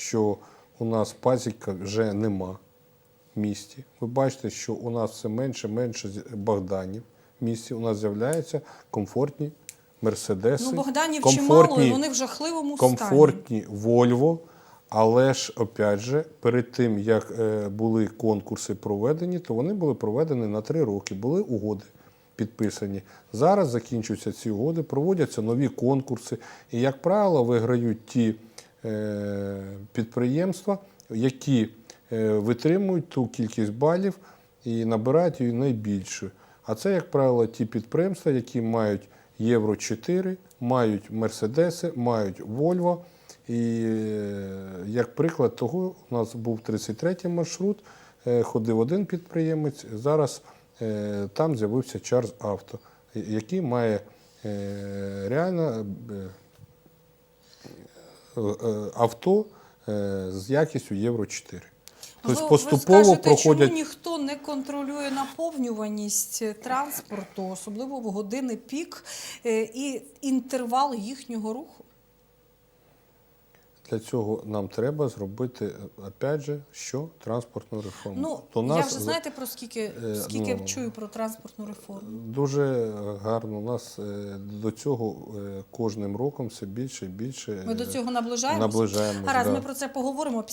що у нас пасіка вже нема в місті. Ви бачите, що у нас все менше менше Богданів в місті. У нас з'являються комфортні мерседеси. Ну, Богданів чимало, і вони в жахливому стані. комфортні Вольво. Але ж, опять же, перед тим, як е, були конкурси проведені, то вони були проведені на три роки, були угоди підписані. Зараз закінчуються ці угоди, проводяться нові конкурси. І, як правило, виграють ті підприємства, які е, витримують ту кількість балів і набирають її найбільшу. А це, як правило, ті підприємства, які мають Євро 4, мають Мерседеси, мають Вольво. І е, як приклад того, у нас був 33-й маршрут, е, ходив один підприємець, зараз е, там з'явився Чарз Авто, який має е, реально е, е, авто е, з якістю Євро 4. Тобто ви, поступово ви скажете, проходять. чому ніхто не контролює наповнюваність транспорту, особливо в години пік е, і інтервал їхнього руху? Для цього нам треба зробити, опять же, що транспортну реформу. Ну, До я вже знаєте про скільки, Е, скільки ну, чую про транспортну реформу. Дуже гарно. У нас е, до цього е, кожним роком все більше і більше Ми до е, цього наближаємося? наближаємося. Гаразд, да. ми про це поговоримо